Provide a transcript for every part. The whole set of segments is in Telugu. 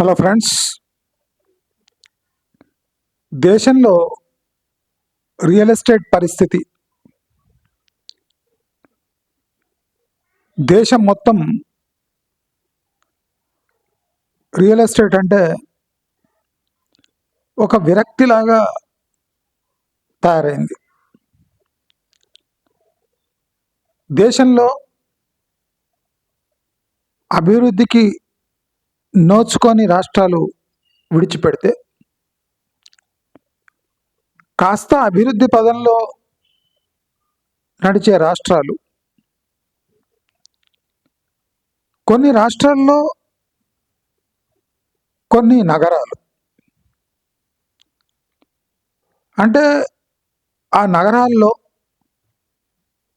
హలో ఫ్రెండ్స్ దేశంలో రియల్ ఎస్టేట్ పరిస్థితి. దేశం మొత్తం రియల్ ఎస్టేట్ అంటే ఒక విరక్తిలాగా తయారైంది. దేశంలో అభివృద్ధికి నోచుకొని రాష్ట్రాలు విడిచిపెడితే కాస్త అభివృద్ధి పదంలో నడిచే రాష్ట్రాలు కొన్ని రాష్ట్రాల్లో కొన్ని నగరాలు. అంటే ఆ నగరాల్లో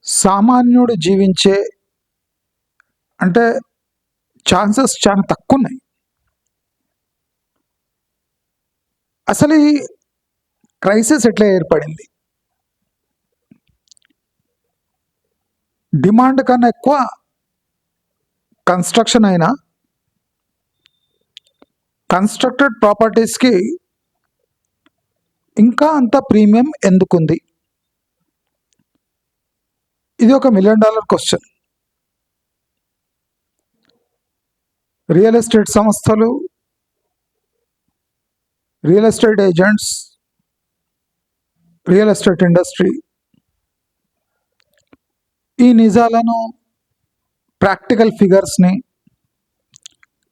సామాన్యుడు జీవించే అంటే ఛాన్సెస్ చాలా తక్కువ ఉన్నాయి. అసలు ఈ క్రైసిస్ ఎట్లా ఏర్పడింది? డిమాండ్ కన్నా ఎక్కువ కన్స్ట్రక్షన్ అయినా కన్స్ట్రక్టెడ్ ప్రాపర్టీస్కి ఇంకా అంత ప్రీమియం ఎందుకుంది? ఇది ఒక million dollar question. Real estate సంస్థలు real estate agents real estate industry ఈ నిజాలను ప్రాక్టికల్ ఫిగర్స్ని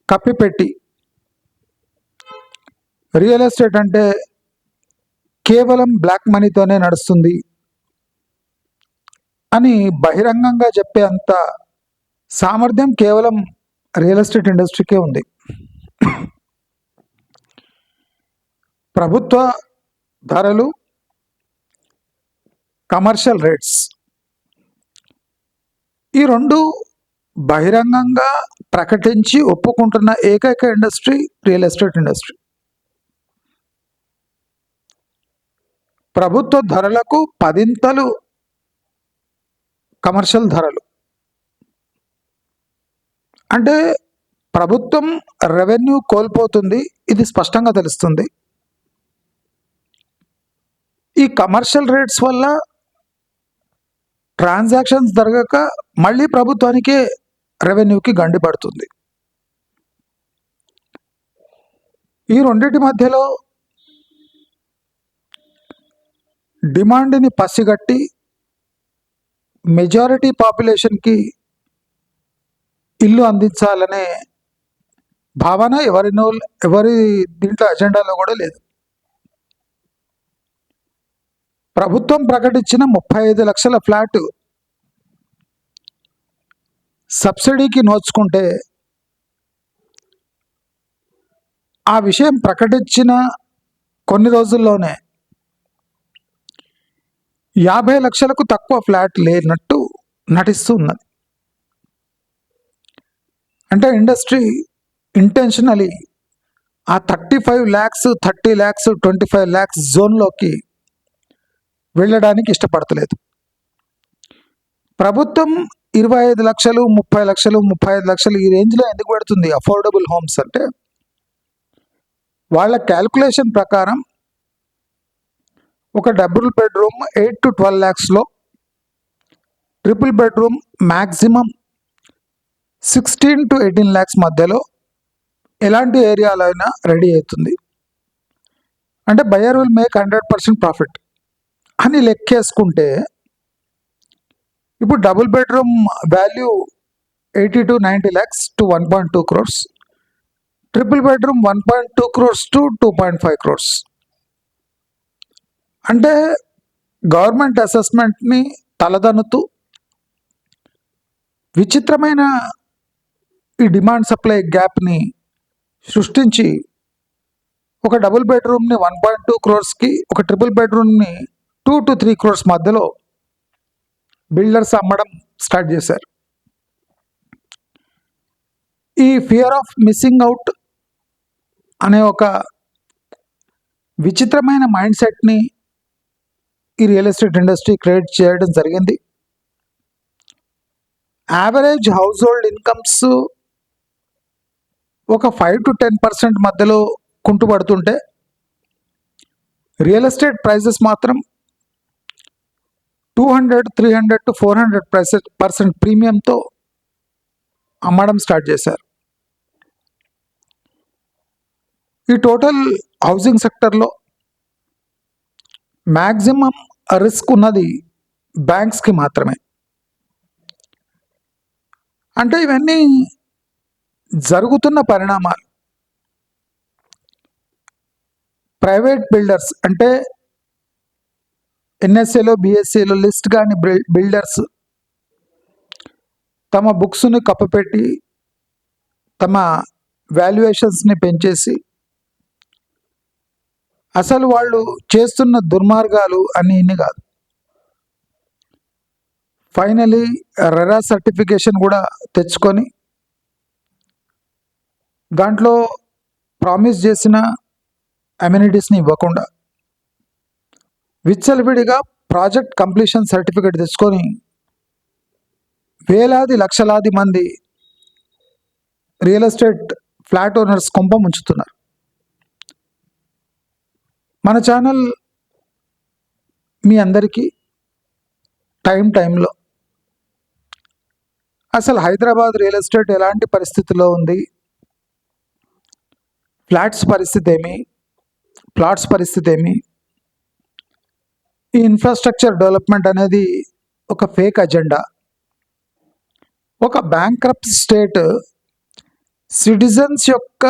కప్పిపెట్టి రియల్ ఎస్టేట్ అంటే కేవలం బ్లాక్ మనీతోనే నడుస్తుంది అని బహిరంగంగా చెప్పే అంత సామర్థ్యం కేవలం రియల్ ఎస్టేట్ ఇండస్ట్రీకే ఉంది. ప్రభుత్వ ధరలు కమర్షియల్ రేట్స్ ఈ రెండు బహిరంగంగా ప్రకటించి ఒప్పుకుంటున్న ఏకైక ఇండస్ట్రీ రియల్ ఎస్టేట్ ఇండస్ట్రీ. ప్రభుత్వ ధరలకు పదింతలు కమర్షియల్ ధరలు. అంటే ప్రభుత్వం రెవెన్యూ కోల్పోతుంది ఇది స్పష్టంగా తెలుస్తుంది. ఈ కమర్షియల్ రేట్స్ వల్ల ట్రాన్సాక్షన్స్ జరగక మళ్ళీ ప్రభుత్వానికే రెవెన్యూకి గండి పడుతుంది. ఈ రెండింటి మధ్యలో డిమాండ్ని పసిగట్టి మెజారిటీ పాపులేషన్కి ఇల్లు అందించాలనే భావన ఎవరినో ఎవరి దీంట్లో అజెండాలో కూడా లేదు. ప్రభుత్వం ప్రకటించిన ముప్పై ఐదు లక్షల ఫ్లాట్ సబ్సిడీకి నోచుకుంటే ఆ విషయం ప్రకటించిన కొన్ని రోజుల్లోనే యాభై లక్షలకు తక్కువ ఫ్లాట్ లేనట్టు నటిస్తూ ఉన్నది అంటే ఇండస్ట్రీ ఇంటెన్షనలీ ఆ thirty five lakhs thirty lakhs twenty five lakhs జోన్లోకి వెళ్ళడానికి ఇష్టపడతలేదు. ప్రభుత్వం ఇరవై ఐదు లక్షలు ముప్పై లక్షలు ముప్పై ఐదు లక్షలు ఈ రేంజ్లో ఎందుకు పెడుతుంది? అఫోర్డబుల్ హోమ్స్ అంటే వాళ్ళ క్యాల్కులేషన్ ప్రకారం ఒక double bedroom eight to twelve ల్యాక్స్లో triple bedroom maximum sixteen to eighteen lakhs మధ్యలో ఎలాంటి ఏరియాలో అయినా రెడీ అవుతుంది. అంటే buyer will make hundred percent profit అని లెక్కేసుకుంటే ఇప్పుడు double bedroom value eighty to ninety lakhs to one point two crores triple bedroom one point two crores to two point five crores. అంటే గవర్నమెంట్ అసెస్మెంట్ని తలదన్నుతూ విచిత్రమైన ఈ డిమాండ్ సప్లై గ్యాప్ని సృష్టించి ఒక డబుల్ బెడ్రూమ్ని వన్ పాయింట్ టూ క్రోర్స్కి ఒక ట్రిపుల్ బెడ్రూమ్ని టూ టు త్రీ క్రోర్స్ మధ్యలో బిల్డర్స్ అమ్మడం స్టార్ట్ చేశారు. ఈ ఫియర్ ఆఫ్ మిస్సింగ్ అవుట్ అనే ఒక విచిత్రమైన మైండ్ సెట్ని ఈ రియల్ ఎస్టేట్ ఇండస్ట్రీ క్రియేట్ చేయడం జరిగింది. యావరేజ్ హౌస్ హోల్డ్ ఇన్కమ్స్ ఒక ఫైవ్ టు టెన్ పర్సెంట్ మధ్యలో కుంటుపడుతుంటే రియల్ ఎస్టేట్ ప్రైజెస్ మాత్రం two hundred three hundred to four hundred percent percent ప్రీమియంతో అమ్మడం స్టార్ట్ చేశారు. ఈ టోటల్ హౌసింగ్ సెక్టర్లో మ్యాక్సిమం రిస్క్ ఉన్నది బ్యాంక్స్కి మాత్రమే. అంటే ఇవన్నీ జరుగుతున్న పరిణామాలు. ప్రైవేట్ బిల్డర్స్ అంటే ఎన్ఎస్ఏలో బీఎస్సీలో లిస్ట్ కాని బిల్డర్స్ తమ బుక్స్ని కప్పపెట్టి తమ వాల్యుయేషన్స్ని పెంచేసి అసలు వాళ్ళు చేస్తున్న దుర్మార్గాలు అన్ని ఇన్ని కాదు. ఫైనలీ రెరా సర్టిఫికేషన్ కూడా తెచ్చుకొని దాంట్లో ప్రామిస్ చేసిన అమ్యూనిటీస్ని ఇవ్వకుండా విచ్చలవిడిగా ప్రాజెక్ట్ కంప్లీషన్ సర్టిఫికేట్ తెచ్చుకొని వేలాది లక్షలాది మంది రియల్ ఎస్టేట్ ఫ్లాట్ ఓనర్స్ కొంప ముంచుతున్నారు. మన ఛానల్ మీ అందరికీ టైం టైంలో అసలు హైదరాబాద్ రియల్ ఎస్టేట్ ఎలాంటి పరిస్థితిలో ఉంది? ఫ్లాట్స్ పరిస్థితి ఏమి? ప్లాట్స్ పరిస్థితి ఏమి? ఈ ఇన్ఫ్రాస్ట్రక్చర్ డెవలప్మెంట్ అనేది ఒక ఫేక్ అజెండా ఒక బ్యాంక్రప్ట్ స్టేట్ సిటిజన్స్ యొక్క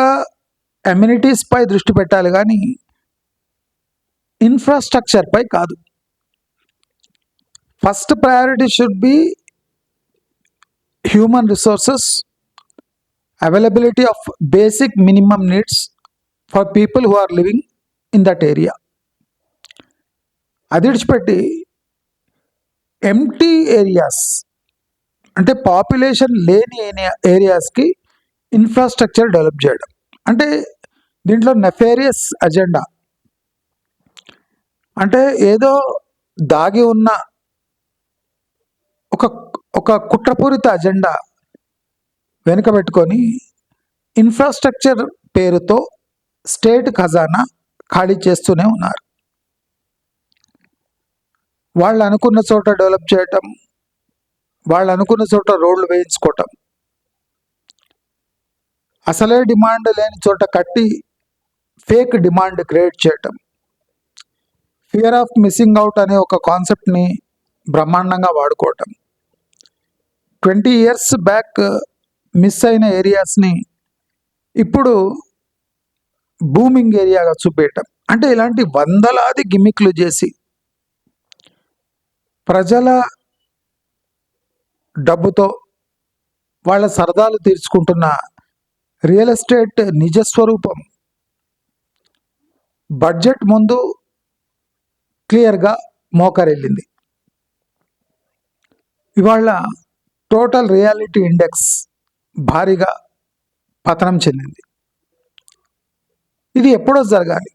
అమ్యూనిటీస్పై దృష్టి పెట్టాలి కానీ ఇన్ఫ్రాస్ట్రక్చర్పై కాదు. First priority should be human resources availability of basic minimum needs for people who are living in that area అది విడిచిపెట్టి ఎంటీ ఏరియాస్ అంటే పాపులేషన్ లేని ఏరియాస్కి ఇన్ఫ్రాస్ట్రక్చర్ డెవలప్ చేయడం. అంటే దీంట్లో నెఫేరియస్ అజెండా అంటే ఏదో దాగి ఉన్న ఒక ఒక కుట్రపూరిత అజెండా వెనుక పెట్టుకొని ఇన్ఫ్రాస్ట్రక్చర్ పేరుతో స్టేట్ ఖజానా ఖాళీ చేస్తూనే ఉన్నారు. వాళ్ళు అనుకున్న చోట డెవలప్ చేయటం వాళ్ళు అనుకున్న చోట రోడ్లు వేయించుకోవటం. అసలే డిమాండ్ లేని చోట కట్టి ఫేక్ డిమాండ్ క్రియేట్ చేయటం. ఫియర్ ఆఫ్ మిస్సింగ్ అవుట్ అనే ఒక కాన్సెప్ట్ని బ్రహ్మాండంగా వాడుకోవటం. ట్వంటీ ఇయర్స్ బ్యాక్ మిస్ అయిన ఏరియాస్ని ఇప్పుడు బూమింగ్ ఏరియాగా చూపేయటం. అంటే ఇలాంటి వందలాది గిమిక్లు చేసి ప్రజల డబ్బుతో వాళ్ళ సరదాలు తీర్చుకుంటున్న రియల్ ఎస్టేట్ నిజస్వరూపం. బడ్జెట్ ముందు క్లియర్గా మోకరెళ్ళింది ఇవాళ టోటల్ రియాలిటీ ఇండెక్స్ భారీగా పతనం చెందింది. ఇది ఎప్పుడో జరగాలి.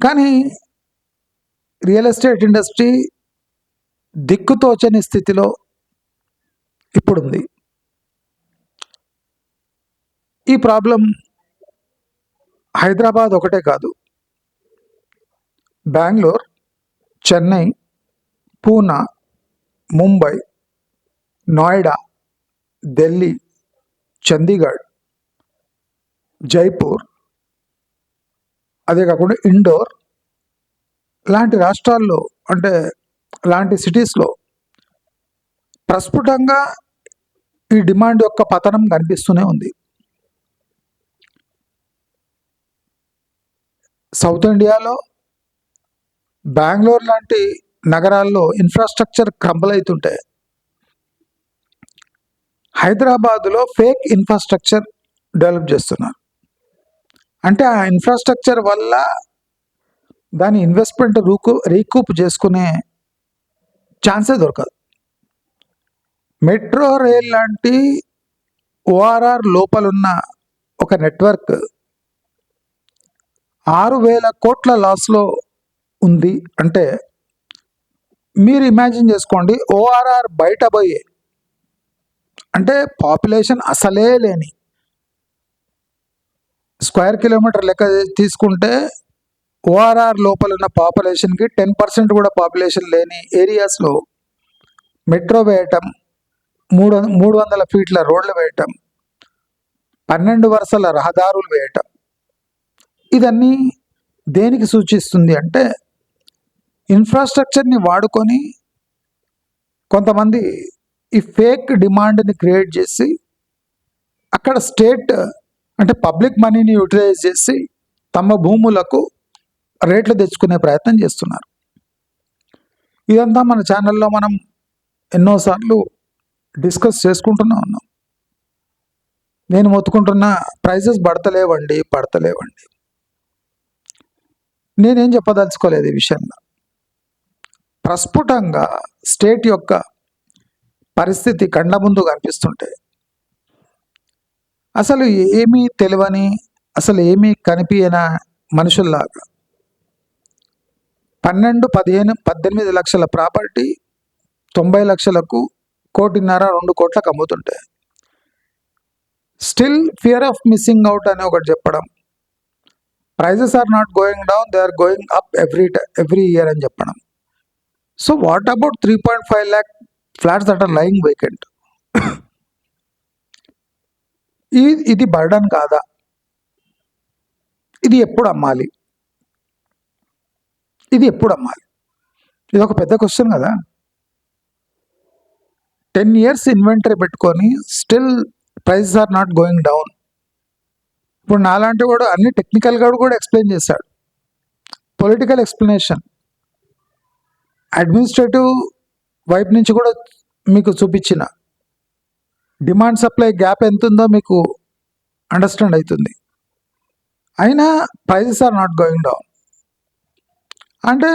కానీ రియల్ ఎస్టేట్ ఇండస్ట్రీ దిక్కుతోచని స్థితిలో ఇప్పుడుంది. ఈ ప్రాబ్లం హైదరాబాద్ ఒకటే కాదు. బెంగళూరు చెన్నై పూనా ముంబై నోయిడా ఢిల్లీ చండీగఢ్ జైపూర్ అదే కాకుండా ఇండోర్ లాంటి రాష్ట్రాల్లో అంటే లాంటి సిటీస్లో ప్రస్ఫుటంగా ఈ డిమాండ్ యొక్క పతనం కనిపిస్తూనే ఉంది. సౌత్ ఇండియాలో బెంగళూరు లాంటి నగరాల్లో ఇన్ఫ్రాస్ట్రక్చర్ క్రంబల్ అవుతుంటే హైదరాబాదులో ఫేక్ ఇన్ఫ్రాస్ట్రక్చర్ డెవలప్ చేస్తున్నారు. అంటే ఆ ఇన్ఫ్రాస్ట్రక్చర్ వల్ల దాని ఇన్వెస్ట్మెంట్ రూకు రీకూప్ చేసుకునే ఛాన్సే దొరకదు. మెట్రో రైల్ లాంటి ఓఆర్ఆర్ లోపలున్న ఒక నెట్వర్క్ ఆరు వేల కోట్ల లాస్లో ఉంది. అంటే మీరు ఇమాజిన్ చేసుకోండి ఓఆర్ఆర్ బయట పోయే అంటే పాపులేషన్ అసలే లేని స్క్వేర్ కిలోమీటర్ లెక్క తీసుకుంటే ఓఆర్ఆర్ లోపల ఉన్న పాపులేషన్కి టెన్ పర్సెంట్ కూడా పాపులేషన్ లేని ఏరియాస్లో మెట్రో వేయటం మూడు మూడు వందల ఫీట్ల రోడ్లు వేయటం పన్నెండు వరుసల రహదారులు వేయటం. ఇదన్నీ దేనికి సూచిస్తుంది అంటే ఇన్ఫ్రాస్ట్రక్చర్ని వాడుకొని కొంతమంది ఈ ఫేక్ డిమాండ్ని క్రియేట్ చేసి అక్కడ స్టేట్ అంటే పబ్లిక్ మనీని యూటిలైజ్ చేసి తమ భూములకు రేట్లు తెచ్చుకునే ప్రయత్నం చేస్తున్నారు. ఇదంతా మన ఛానల్లో మనం ఎన్నోసార్లు డిస్కస్ చేసుకుంటూనే ఉన్నాం. నేను మొత్తుకుంటున్న ప్రైజెస్ పడతలేవండి పడతలేవండి. నేనేం చెప్పదలుచుకోలేదు ఈ విషయంలో. ప్రస్ఫుటంగా స్టేట్ యొక్క పరిస్థితి కండ్ల ముందు కనిపిస్తుంటే అసలు ఏమీ తెలియని అసలు ఏమీ కనిపించిన మనుషుల్లాగా పన్నెండు పదిహేను పద్దెనిమిది లక్షల ప్రాపర్టీ తొంభై లక్షలకు కోటిన్నర రెండు కోట్లకు అమ్ముతుంటాయి still fear of missing out అని ఒకటి చెప్పడం. Prices are not going down they are going up every every year అని చెప్పడం. So what about three point five lakh flats that are lying vacant ఇది బర్డన్ కాదా? ఇది ఎప్పుడు అమ్మాలి? ఇది ఎప్పుడు అమ్మాలి ఇది ఒక పెద్ద క్వశ్చన్ కదా. టెన్ ఇయర్స్ ఇన్వెంటరీ పెట్టుకొని still prices are not going down ఇప్పుడు నాలాంటి వాడు అన్ని టెక్నికల్గా కూడా ఎక్స్ప్లెయిన్ చేశాడు పొలిటికల్ ఎక్స్ప్లెనేషన్ అడ్మినిస్ట్రేటివ్ వైపు నుంచి కూడా మీకు చూపించిన. డిమాండ్ సప్లై గ్యాప్ ఎంత ఉందో మీకు అండర్స్టాండ్ అవుతుంది. అయినా prices are not going down అంటే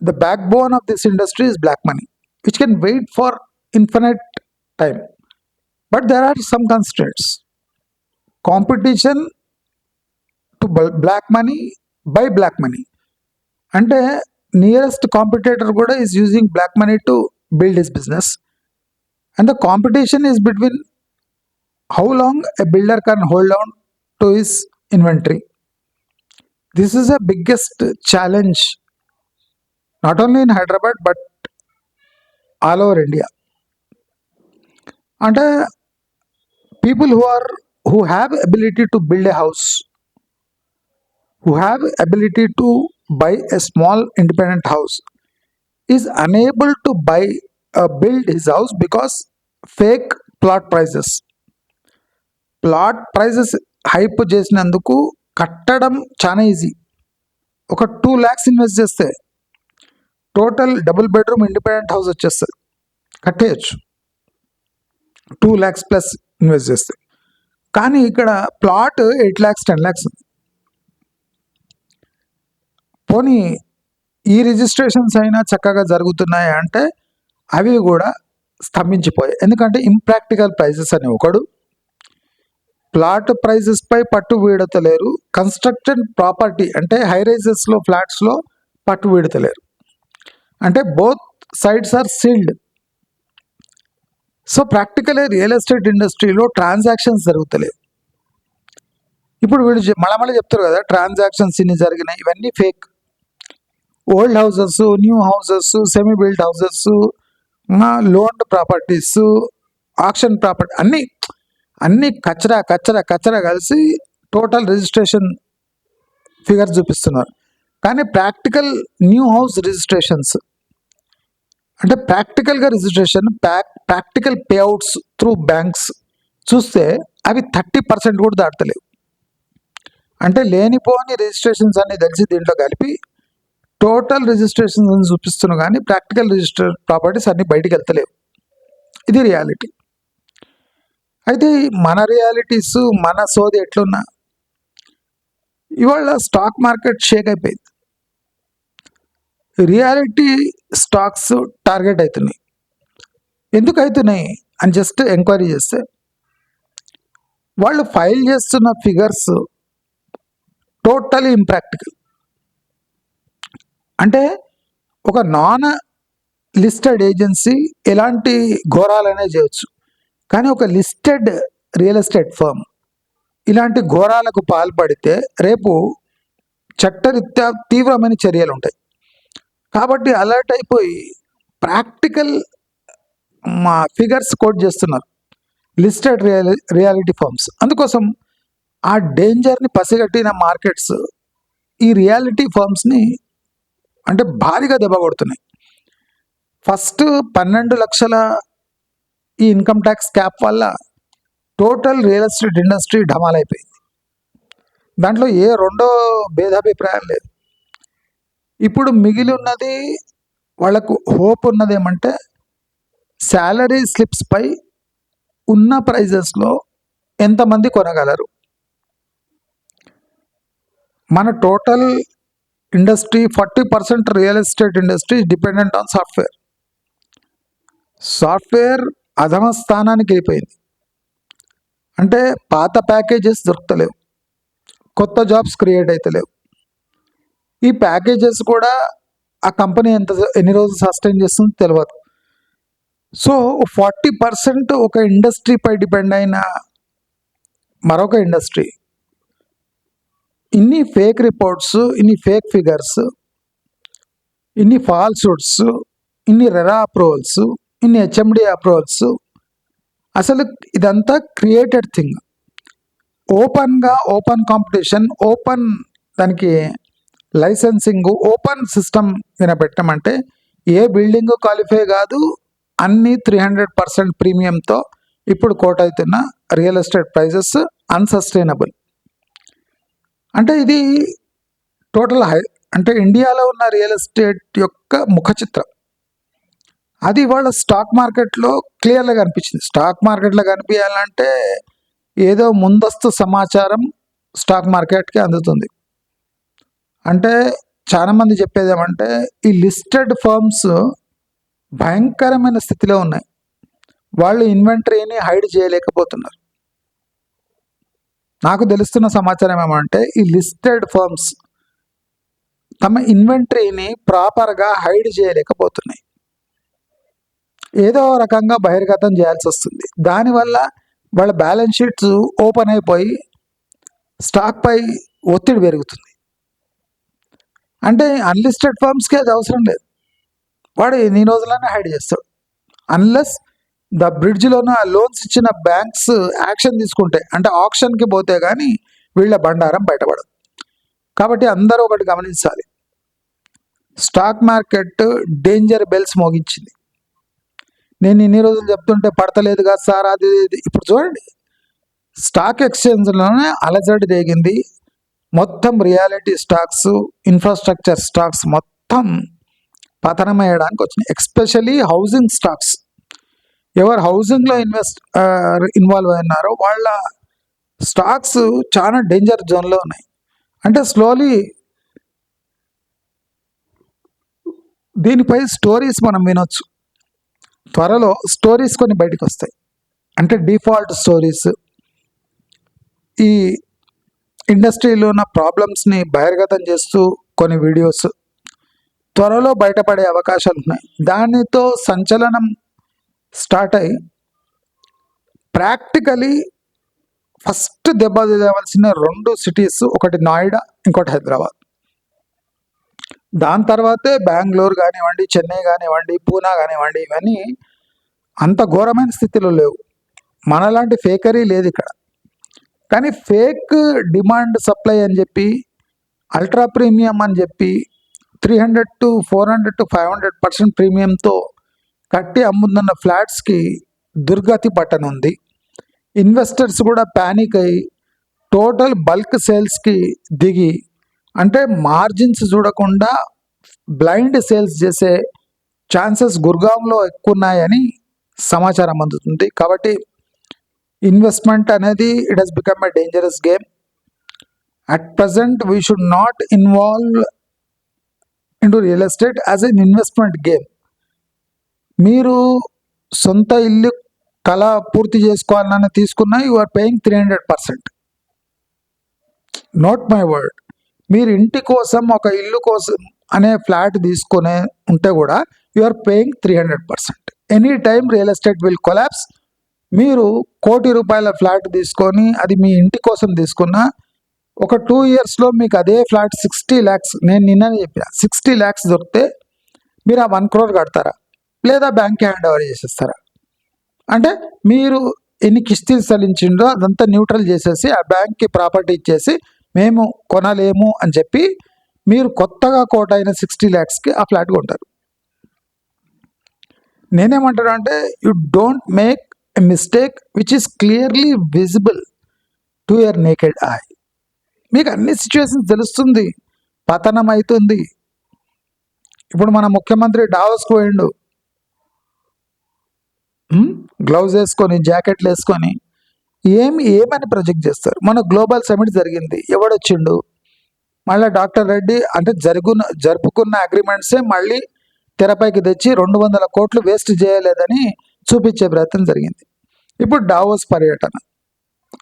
the backbone of this industry is black money which can wait for infinite time but there are some constants competition to black money by black money అంటే నియరెస్ట్ కాంపిటేటర్ కూడా is using black money to build his business and the competition is between how long a builder can hold on to his inventory this is a biggest challenge not only in Hyderabad but all over India అంటే people who are who have ability to build a house who have ability to buy a small independent house is unable to buy uh, build his house because fake plot prices plot prices hype చేసినందుకు కట్టడం చాలా ఈజీ ఒక టూ ల్యాక్స్ ఇన్వెస్ట్ చేస్తే total double bedroom independent house వచ్చేస్తుంది కట్టేయచ్చు. టూ ల్యాక్స్ ప్లస్ ఇన్వెస్ట్ చేస్తే. కానీ ఇక్కడ plot eight lakhs ten lakhs పోనీ ఈ రిజిస్ట్రేషన్స్ అయినా చక్కగా జరుగుతున్నాయి అంటే అవి కూడా స్తంభించిపోయాయి. ఎందుకంటే ఇంప్రాక్టికల్ ప్రైజెస్ అని ఒకడు ప్లాట్ ప్రైజెస్ పై పట్టు వీడతలేరు. కన్స్ట్రక్షన్ ప్రాపర్టీ అంటే హై రైజెస్లో ఫ్లాట్స్లో పట్టు వీడతలేరు. అంటే both sides are sealed so practically real estate ఇండస్ట్రీలో ట్రాన్సాక్షన్స్ జరుగుతలేవు. ఇప్పుడు వీళ్ళు మళ్ళీ చెప్తారు కదా ట్రాన్సాక్షన్స్ ఇన్ని జరిగినాయి ఇవన్నీ fake old houses new houses semi built houses loan properties auction property అన్నీ అన్ని కచ్చరా కచ్చరా కచ్చరా కలిసి టోటల్ రిజిస్ట్రేషన్ ఫిగర్ చూపిస్తున్నారు. కానీ ప్రాక్టికల్ న్యూ హౌస్ రిజిస్ట్రేషన్స్ అంటే ప్రాక్టికల్గా registration pack practical payouts through banks చూస్తే అవి థర్టీ పర్సెంట్ కూడా దాటలేవు. అంటే లేనిపోని రిజిస్ట్రేషన్స్ అన్ని తెలిసి దీంట్లో కలిపి టోటల్ రిజిస్ట్రేషన్స్ అని చూపిస్తున్నాం కానీ ప్రాక్టికల్ రిజిస్టర్ ప్రాపర్టీస్ అన్ని బయటికి వెళ్తలేవు. ఇది రియాలిటీ అయితే మన రియాలిటీస్ మన సోది ఎట్లున్నా ఇవాళ స్టాక్ మార్కెట్ షేక్ అయిపోయింది. రియాలిటీ స్టాక్స్ టార్గెట్ అవుతున్నాయి ఎందుకు అవుతున్నాయి అని జస్ట్ ఎంక్వైరీ చేస్తే వాళ్ళు ఫైల్ చేస్తున్న ఫిగర్స్ టోటలీ ఇంప్రాక్టికల్ అంటే ఒక నాన్ లిస్టెడ్ ఏజెన్సీ ఎలాంటి ఘోరాలనే చేయొచ్చు. కానీ ఒక లిస్టెడ్ రియల్ ఎస్టేట్ ఫర్మ్ ఇలాంటి ఘోరాలకు పాల్పడితే రేపు చట్టరీత్యా తీవ్రమైన చర్యలు ఉంటాయి. కాబట్టి అలర్ట్ అయిపోయి ప్రాక్టికల్ మా ఫిగర్స్ కోట్ చేస్తున్నారు. లిస్టెడ్ రియల్ రియాలిటీ ఫార్మ్స్ అందుకోసం ఆ డేంజర్ని పసిగట్టిన మార్కెట్స్ ఈ రియాలిటీ ఫార్మ్స్ని అంటే భారీగా దెబ్బ కొడుతున్నాయి. ఫస్ట్ పన్నెండు లక్షల ఈ ఇన్కమ్ ట్యాక్స్ క్యాప్ వల్ల టోటల్ రియల్ ఎస్టేట్ ఇండస్ట్రీ ఢమాలైపోయింది. దాంట్లో ఏ రెండో భేదాభిప్రాయం లేదు. ఇప్పుడు మిగిలి ఉన్నది వాళ్ళకు హోప్ ఉన్నది ఏమంటే శాలరీ స్లిప్స్ పై ఉన్న ప్రైజెస్లో ఎంతమంది కొనగలరు? మన total industry forty percent real estate industry dependent on software. Software అధమ స్థానానికి వెళ్ళిపోయింది. అంటే పాత ప్యాకేజెస్ దొరుకుతలేవు. కొత్త జాబ్స్ క్రియేట్ అవుతలేవు ఈ ప్యాకేజెస్ కూడా ఆ కంపెనీ ఎంత ఎన్ని రోజులు సస్టైన్ చేస్తుందో తెలియదు సో ఫార్టీ పర్సెంట్ ఒక ఇండస్ట్రీపై డిపెండ్ అయిన మరొక ఇండస్ట్రీ ఇన్ని ఫేక్ రిపోర్ట్స్ ఇన్ని ఫేక్ ఫిగర్స్ ఇన్ని ఫాల్స్హుడ్స్ ఇన్ని RERA approvals in HMDA approvals అసలు ఇదంతా క్రియేటెడ్ థింగ్ ఓపెన్గా ఓపెన్ కాంపిటీషన్ ఓపెన్ దానికి లైసెన్సింగ్ ఓపెన్ సిస్టమ్ వినపెట్టమంటే ఏ బిల్డింగ్ క్వాలిఫై కాదు అన్ని త్రీ హండ్రెడ్ పర్సెంట్ ప్రీమియంతో ఇప్పుడు కోట్ అవుతున్న రియల్ ఎస్టేట్ ప్రైజెస్ అన్సస్టైనబుల్ అంటే ఇది టోటల్ హై అంటే ఇండియాలో ఉన్న రియల్ ఎస్టేట్ యొక్క ముఖ చిత్రం అది వాళ్ళ స్టాక్ మార్కెట్లో క్లియర్గా కనిపించింది. స్టాక్ మార్కెట్లో కనిపించాలంటే ఏదో ముందస్తు సమాచారం స్టాక్ మార్కెట్కి అందుతుంది. అంటే చాలామంది చెప్పేది ఏమంటే ఈ లిస్టెడ్ ఫర్మ్స్ భయంకరమైన స్థితిలో ఉన్నాయి. వాళ్ళు ఇన్వెంటరీని హైడ్ చేయలేకపోతున్నారు. నాకు తెలుస్తున్న సమాచారం ఏమంటే ఈ లిస్టెడ్ ఫర్మ్స్ తమ ఇన్వెంటరీని ప్రాపర్గా హైడ్ చేయలేకపోతున్నాయి. ఏదో రకంగా బహిర్గతం చేయాల్సి వస్తుంది. దానివల్ల వాళ్ళ బ్యాలెన్స్ షీట్స్ ఓపెన్ అయిపోయి స్టాక్పై ఒత్తిడి పెరుగుతుంది. అంటే అన్లిస్టెడ్ ఫర్మ్స్కి అది అవసరం లేదు. వాడు ఎన్ని రోజులైనా హైడ్ చేస్తాడు. అన్లెస్ ద బ్రిడ్జ్లోన లోన్స్ ఇచ్చిన బ్యాంక్స్ యాక్షన్ తీసుకుంటే అంటే ఆప్షన్కి పోతే కానీ వీళ్ళ బండారం బయటపడదు. కాబట్టి అందరూ ఒకటి గమనించాలి. స్టాక్ మార్కెట్ డేంజర్ బెల్స్ మోగించింది. నేను ఇన్ని రోజులు చెప్తుంటే పడతలేదు కదా సార్ అది ఇది. ఇప్పుడు చూడండి. స్టాక్ ఎక్స్చేంజ్లోనే అలజడి రేగింది. మొత్తం రియాలిటీ స్టాక్స్ ఇన్ఫ్రాస్ట్రక్చర్ స్టాక్స్ మొత్తం పతనమయ్యడానికి వచ్చినాయి. ఎక్స్పెషలీ హౌసింగ్ స్టాక్స్ ఎవరు హౌసింగ్లో ఇన్వెస్ట్ ఇన్వాల్వ్ అయినారో వాళ్ళ స్టాక్స్ చాలా డేంజర్ జోన్లో ఉన్నాయి. అంటే స్లోలీ దీనిపై స్టోరీస్ మనం వినొచ్చు. త్వరలో స్టోరీస్ కొన్ని బయటకు వస్తాయి అంటే డిఫాల్ట్ స్టోరీస్ ఈ ఇండస్ట్రీలో ఉన్న ప్రాబ్లమ్స్ని బహిర్గతం చేస్తూ కొన్ని వీడియోస్ త్వరలో బయటపడే అవకాశాలు ఉన్నాయి. దానితో సంచలనం స్టార్ట్ అయ్యి ప్రాక్టికలీ ఫస్ట్ దెబ్బ తీయవలసిన రెండు సిటీస్ ఒకటి నోయిడా ఇంకోటి హైదరాబాద్. దాని తర్వాతే బెంగళూరు కానివ్వండి చెన్నై కానివ్వండి పూనా కానివ్వండి ఇవన్నీ అంత ఘోరమైన స్థితిలో లేవు. మనలాంటి ఫేకరీ లేదు ఇక్కడ. కానీ ఫేక్ డిమాండ్ సప్లై అని చెప్పి అల్ట్రా ప్రీమియం అని చెప్పి three hundred to four hundred to five hundred percent ప్రీమియంతో కట్టి అమ్ముతున్న ఫ్లాట్స్కి దుర్గతి పట్టనుంది ఇన్వెస్టర్స్ కూడా ప్యానిక్ అయ్యి టోటల్ బల్క్ సేల్స్కి దిగి అంటే మార్జిన్స్ చూడకుండా బ్లైండ్ సేల్స్ చేసే ఛాన్సెస్ గుర్గాంలో ఎక్కువ ఉన్నాయని సమాచారం అందుతుంది. కాబట్టి ఇన్వెస్ట్మెంట్ అనేది it has become a dangerous game. At present we should not involve into real estate as an investment game. మీరు సొంత ఇల్లు కళ పూర్తి చేసుకోవాలని తీసుకున్నా you are paying three hundred percent. Note my word మీరు ఇంటి కోసం ఒక ఇల్లు కోసం అనే ఫ్లాట్ తీసుకునే ఉంటే కూడా you are paying three hundred percent any time real estate will collapse మీరు కోటి రూపాయల ఫ్లాట్ తీసుకొని అది మీ ఇంటి కోసం తీసుకున్న ఒక టూ ఇయర్స్లో మీకు అదే ఫ్లాట్ సిక్స్టీ ల్యాక్స్ నేను నిన్ననే చెప్పిన సిక్స్టీ ల్యాక్స్ దొరికితే మీరు ఆ వన్ క్రోర్ కడతారా? లేదా బ్యాంక్కి హ్యాండ్ ఓవర్ చేసేస్తారా? అంటే మీరు ఎన్ని కిస్తీలు చెల్లించిండో అదంతా న్యూట్రల్ చేసేసి ఆ బ్యాంక్కి ప్రాపర్టీ ఇచ్చేసి మేము కొనలేము అని చెప్పి మీరు కొత్తగా కోట్ అయిన సిక్స్టీ ల్యాక్స్కి ఆ ఫ్లాట్ కొంటారు. నేనేమంటాను అంటే you don't make a mistake which is clearly visible to your naked eye మీకు అన్ని సిచ్యువేషన్స్ తెలుస్తుంది పతనం అవుతుంది ఇప్పుడు మన ముఖ్యమంత్రి డావస్కు పోయిండు. గ్లౌజ్ వేసుకొని జాకెట్లు వేసుకొని ఏమి ఏమని ప్రొజెక్ట్ చేస్తారు? మన గ్లోబల్ సమిట్ జరిగింది. ఎవడొచ్చిండు? మళ్ళీ డాక్టర్ రెడ్డి అంటే జరుగున జరుపుకున్న అగ్రిమెంట్సే మళ్ళీ తెరపైకి తెచ్చి రెండు వందల కోట్లు వేస్ట్ చేయలేదని చూపించే ప్రయత్నం జరిగింది. ఇప్పుడు డావోస్ పర్యటన.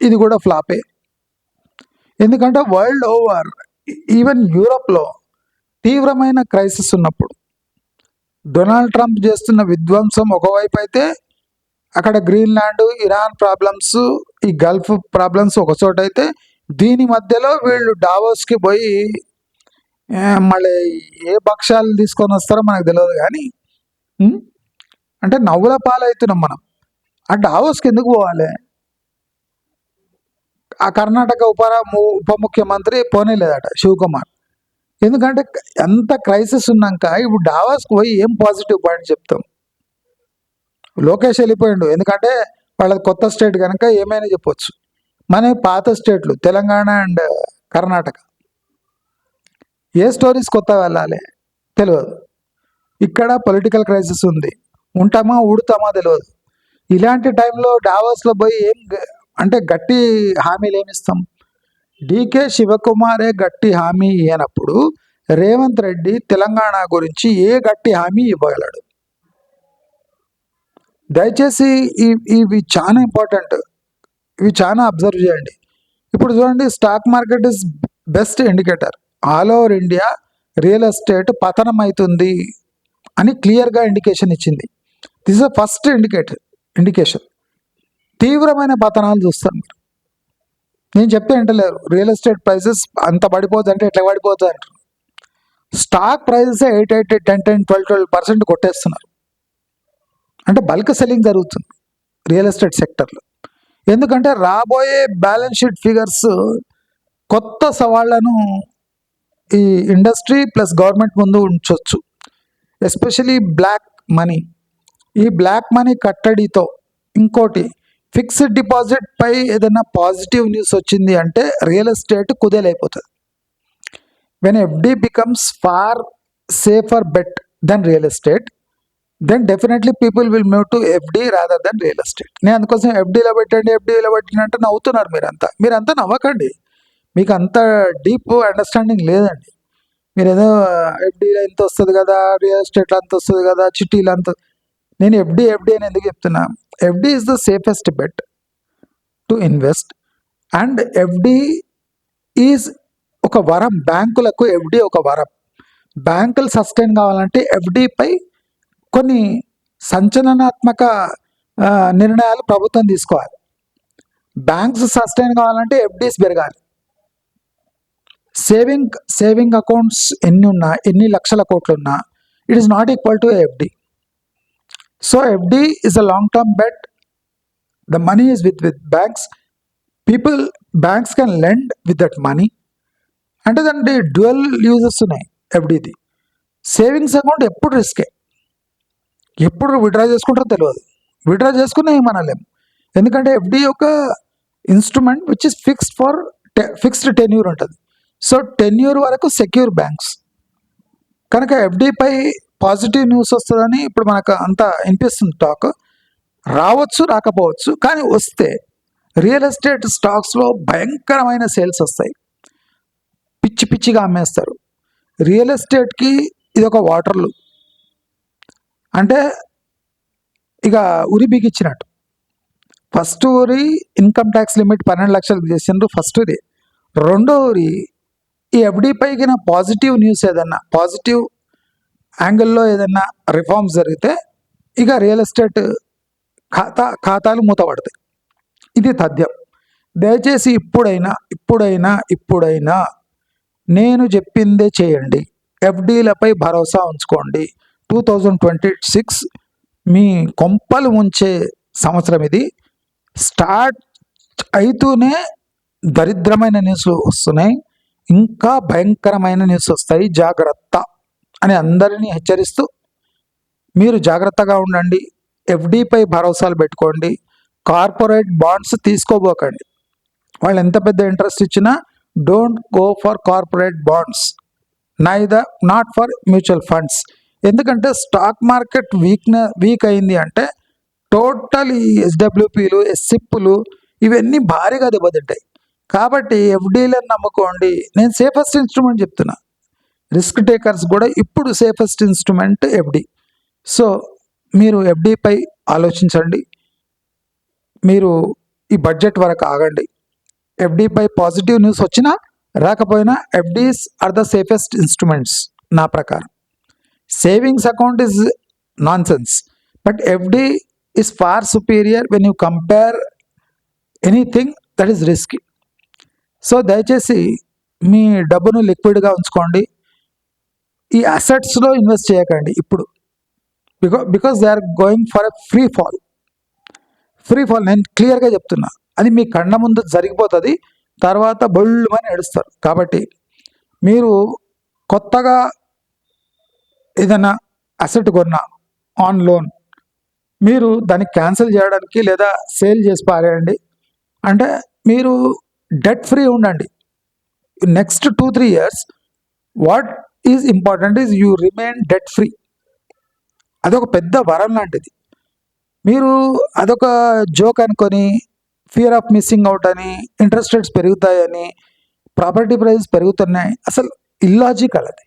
ఇది కూడా ఫ్లాపే ఎందుకంటే వరల్డ్ ఓవర్ ఈవెన్ యూరోప్లో తీవ్రమైన క్రైసిస్ ఉన్నప్పుడు డొనాల్డ్ ట్రంప్ చేస్తున్న విధ్వంసం ఒకవైపు అయితే అక్కడ గ్రీన్లాండ్ ఇరాన్ ప్రాబ్లమ్స్ ఈ గల్ఫ్ ప్రాబ్లమ్స్ ఒక చోట అయితే దీని మధ్యలో వీళ్ళు డావోస్కి పోయి మళ్ళీ ఏ పక్షాలు తీసుకొని వస్తారో మనకు తెలియదు కానీ అంటే నవ్వుల పాలవుతున్నాం మనం. ఆ డావోస్కి ఎందుకు పోవాలి? ఆ కర్ణాటక ఉప ఉప ముఖ్యమంత్రి పోనేలేదట శివకుమార్. ఎందుకంటే ఎంత క్రైసిస్ ఉన్నాక ఇప్పుడు డావాస్కి పోయి ఏం పాజిటివ్ పాయింట్ చెప్తాం? లోకేష్ వెళ్ళిపోయిండు. ఎందుకంటే వాళ్ళది కొత్త స్టేట్ కనుక ఏమైనా చెప్పొచ్చు. మన పాత స్టేట్లు తెలంగాణ అండ్ కర్ణాటక. ఏ స్టోరీస్ కొత్త వెళ్ళాలి? తెలియదు. ఇక్కడ పొలిటికల్ క్రైసిస్ ఉంది. ఉంటామా ఊడుతామా తెలియదు. ఇలాంటి టైంలో డావోస్లో పోయి ఏం అంటే గట్టి హామీలు ఏమిస్తాం డికే శివకుమారే గట్టి హామీ ఇయ్యనప్పుడు రేవంత్ రెడ్డి తెలంగాణ గురించి ఏ గట్టి హామీ ఇవ్వగలడు? దయచేసి ఇవి ఇవి చాలా ఇంపార్టెంట్. ఇవి చాలా అబ్జర్వ్ చేయండి. ఇప్పుడు చూడండి stock market is best indicator. All over India real estate పతనం అవుతుంది అని క్లియర్గా ఇండికేషన్ ఇచ్చింది. This is first indicator indication తీవ్రమైన పతనాలు చూస్తాం మీరు. నేను చెప్తే వింటలేరు. రియల్ ఎస్టేట్ ప్రైసెస్ అంత పడిపోతుంది అంటే ఎట్లా పడిపోతుంది అంటారు. Stock prices eight eight ten ten twelve twelve percent కొట్టేస్తున్నారు. అంటే బల్క్ సెల్లింగ్ జరుగుతుంది రియల్ ఎస్టేట్ సెక్టర్లో. ఎందుకంటే రాబోయే బ్యాలెన్స్ షీట్ ఫిగర్స్ కొత్త సవాళ్ళను ఈ ఇండస్ట్రీ ప్లస్ గవర్నమెంట్ ముందు ఉంచవచ్చు ఎస్పెషలీ బ్లాక్ మనీ. ఈ బ్లాక్ మనీ కట్టడితో ఇంకోటి ఫిక్స్డ్ డిపాజిట్ పై ఏదైనా పాజిటివ్ న్యూస్ వచ్చింది అంటే real estate కుదేలైపోతుంది. When FD becomes far safer bet then real estate then definitely people will move to FD rather than real estate నేను అందుకోసం ఎఫ్డీలో పెట్టండి ఎఫ్డీలో పెట్టండి అంటే నవ్వుతున్నారు మీరంతా. మీరంతా నవ్వకండి. మీకు అంత డీప్ అండర్స్టాండింగ్ లేదండి. మీరు ఏదో ఎఫ్డీలో ఎంత వస్తుంది కదా రియల్ ఎస్టేట్లో అంత వస్తుంది కదా చిట్టీలు అంత నేను ఎఫ్డీ ఎఫ్డీ అని ఎందుకు చెప్తున్నా? FD is the safest bet to invest and FD is ఒక వరం. బ్యాంకులకు ఎఫ్డీ ఒక వరం. బ్యాంకులు సస్టైన్ కావాలంటే ఎఫ్డీపై కొన్ని సంచలనాత్మక నిర్ణయాలు ప్రభుత్వం తీసుకోవాలి. బ్యాంక్స్ సస్టైన్ కావాలంటే ఎఫ్డీస్ పెరగాలి. సేవింగ్ సేవింగ్ అకౌంట్స్ ఎన్ని ఉన్నా ఎన్ని లక్షల కోట్లు ఉన్నా it is not equal to FD. So FD is a long term bet. The money is with with banks. People banks can lend with that money. అంటే దాని డ్యువల్ యూజెస్ ఉన్నాయి ఎఫ్డీది. సేవింగ్స్ అకౌంట్ ఎప్పుడు రిస్కే. ఎప్పుడు విడ్రా చేసుకుంటారో తెలియదు విడ్రా చేసుకునే ఏమనలేం. ఎందుకంటే ఎఫ్డి ఒక instrument which is fixed for fixed tenure ఉంటుంది. సో టెన్యూర్ వరకు సెక్యూర్ బ్యాంక్స్ కనుక ఎఫ్డిపై పాజిటివ్ న్యూస్ వస్తుందని ఇప్పుడు మనకు అంత వినిపిస్తుంది టాక్ రావచ్చు రాకపోవచ్చు. కానీ వస్తే రియల్ ఎస్టేట్ స్టాక్స్లో భయంకరమైన సేల్స్ వస్తాయి. పిచ్చి పిచ్చిగా అమ్మేస్తారు. రియల్ ఎస్టేట్కి ఇది ఒక వాటర్లు అంటే ఇక ఉరి బిగించినట్టు ఫస్ట్ ఊరి ఇన్కమ్ ట్యాక్స్ లిమిట్ పన్నెండు లక్షలకు చేసిండ్రు ఫస్ట్ ఊరి రెండో ఊరి ఈ ఎఫ్డి పైకిన పాజిటివ్ న్యూస్ ఏదన్నా పాజిటివ్ యాంగిల్లో ఏదన్నా రిఫార్మ్స్ జరిగితే ఇక రియల్ ఎస్టేట్ ఖాతా ఖాతాలు మూతపడతాయి. ఇది తథ్యం. దయచేసి ఇప్పుడైనా ఇప్పుడైనా ఇప్పుడైనా నేను చెప్పిందే చేయండి. ఎఫ్డీలపై భరోసా ఉంచుకోండి. టూ థౌజండ్ ట్వంటీ సిక్స్ మీ కొంపలు ముంచే సంవత్సరం ఇది. స్టార్ట్ అయితూనే దరిద్రమైన న్యూస్లు వస్తున్నాయి. ఇంకా భయంకరమైన న్యూస్ వస్తాయి. జాగ్రత్త అని అందరినీ హెచ్చరిస్తూ మీరు జాగ్రత్తగా ఉండండి. ఎఫ్డిపై భరోసాలు పెట్టుకోండి. కార్పొరేట్ బాండ్స్ తీసుకోబోకండి. వాళ్ళు ఎంత పెద్ద ఇంట్రెస్ట్ ఇచ్చినా don't go for corporate bonds. Neither not for mutual funds. ఎందుకంటే స్టాక్ మార్కెట్ వీక్న వీక్ అయింది అంటే టోటల్ ఈ ఎస్డబ్ల్యూపీలు ఎస్సిప్పులు ఇవన్నీ భారీగా దెబ్బతింటాయి. కాబట్టి ఎఫ్డీలను నమ్ముకోండి. నేను సేఫెస్ట్ ఇన్స్ట్రుమెంట్ చెప్తున్నా. రిస్క్ టేకర్స్ కూడా ఇప్పుడు సేఫెస్ట్ ఇన్స్ట్రుమెంట్ ఎఫ్డి. సో మీరు ఎఫ్డిపై ఆలోచించండి. మీరు ఈ బడ్జెట్ వరకు ఆగండి. ఎఫ్డిపై పాజిటివ్ న్యూస్ వచ్చినా రాకపోయినా FDs are the safest instruments నా ప్రకారం. Savings account is nonsense but FD is far superior when you compare anything that is risky so దయచేసి మీ డబ్బును లిక్విడ్గా ఉంచుకోండి. ఈ అసెట్స్లో ఇన్వెస్ట్ చేయకండి ఇప్పుడు. బికా because they are going for a free fall free fall నేను క్లియర్గా చెప్తున్నా. అది మీ కళ్ళ ముందు జరిగిపోతుంది తర్వాత బొళ్ళుమని ఏడుస్తారు. కాబట్టి మీరు కొత్తగా ఏదైనా అసెట్ కొన్నా ఆన్ లోన్ మీరు దాన్ని క్యాన్సిల్ చేయడానికి లేదా సేల్ చేసి పారేయండి. అంటే మీరు డెట్ ఫ్రీ ఉండండి. Next two three years what is important is you remain debt free అదొక పెద్ద వరం లాంటిది. మీరు అదొక జోక్ అనుకొని ఫియర్ ఆఫ్ మిస్సింగ్ అవుట్ అని ఇంట్రెస్ట్ రేట్స్ పెరుగుతాయని ప్రాపర్టీ ప్రైజెస్ పెరుగుతున్నాయి. అసలు ఇల్లాజికల్ అది.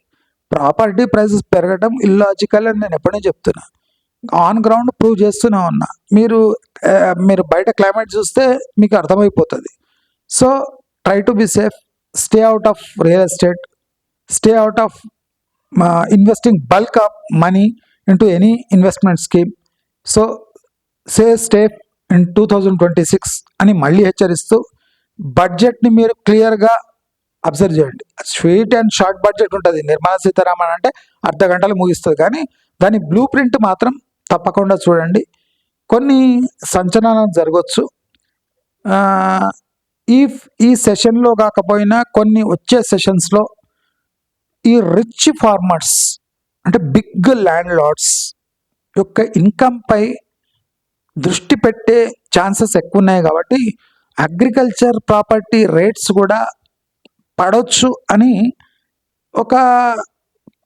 ప్రాపర్టీ ప్రైజెస్ పెరగడం ఇల్లాజికల్ అని నేను ఎప్పుడూ చెప్తున్నా. ఆన్ గ్రౌండ్ ప్రూవ్ చేస్తూనే ఉన్నా. మీరు మీరు బయట క్లైమేట్ చూస్తే మీకు అర్థమైపోతుంది. So try to be safe stay out of real estate stay out of investing bulk of money into any investment scheme so say step in two thousand twenty six అని మళ్ళీ హెచ్చరిస్తూ బడ్జెట్ని మీరు క్లియర్గా అబ్జర్వ్ చేయండి. స్వీట్ అండ్ షార్ట్ బడ్జెట్ ఉంటుంది. నిర్మలా సీతారామన్ అంటే అర్ధ గంటలు ముగిస్తుంది. కానీ దాని బ్లూ ప్రింట్ మాత్రం తప్పకుండా చూడండి. కొన్ని సంచలనాలు జరగవచ్చు ఈ ఈ సెషన్లో కాకపోయినా కొన్ని వచ్చే సెషన్స్లో ఈ రిచ్ ఫార్మర్స్ అంటే బిగ్ ల్యాండ్ లార్డ్స్ యొక్క ఇన్కమ్పై దృష్టి పెట్టే ఛాన్సెస్ ఎక్కువ ఉన్నాయి కాబట్టి అగ్రికల్చర్ ప్రాపర్టీ రేట్స్ కూడా పడవచ్చు అని ఒక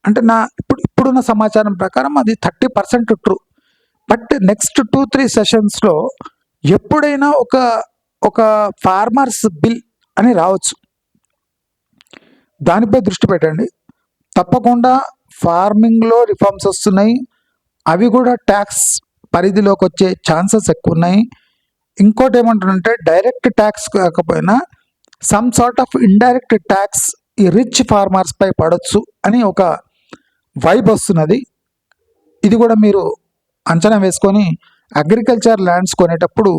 అంటే నా ఇప్పుడు ఇప్పుడున్న సమాచారం ప్రకారం అది thirty percent true. But next two three సెషన్స్లో ఎప్పుడైనా ఒక ఒక ఫార్మర్స్ బిల్ అని రావచ్చు. దానిపై దృష్టి పెట్టండి. తప్పకుండా ఫార్మింగ్లో రిఫార్మ్స్ వస్తున్నాయి. అవి కూడా ట్యాక్స్ పరిధిలోకి వచ్చే ఛాన్సెస్ ఎక్కువ ఉన్నాయి ఇంకోటి ఏమంటారంటే డైరెక్ట్ ట్యాక్స్ కాకపోయినా some sort of indirect tax ఈ రిచ్ ఫార్మర్స్ పై పడవచ్చు అని ఒక వైబ్ వస్తున్నది. ఇది కూడా మీరు అంచనా వేసుకొని అగ్రికల్చర్ ల్యాండ్స్ కొనేటప్పుడు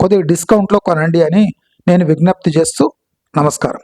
కొద్దిగా డిస్కౌంట్లో కొనండి అని నేను విజ్ఞప్తి చేస్తూ నమస్కారం.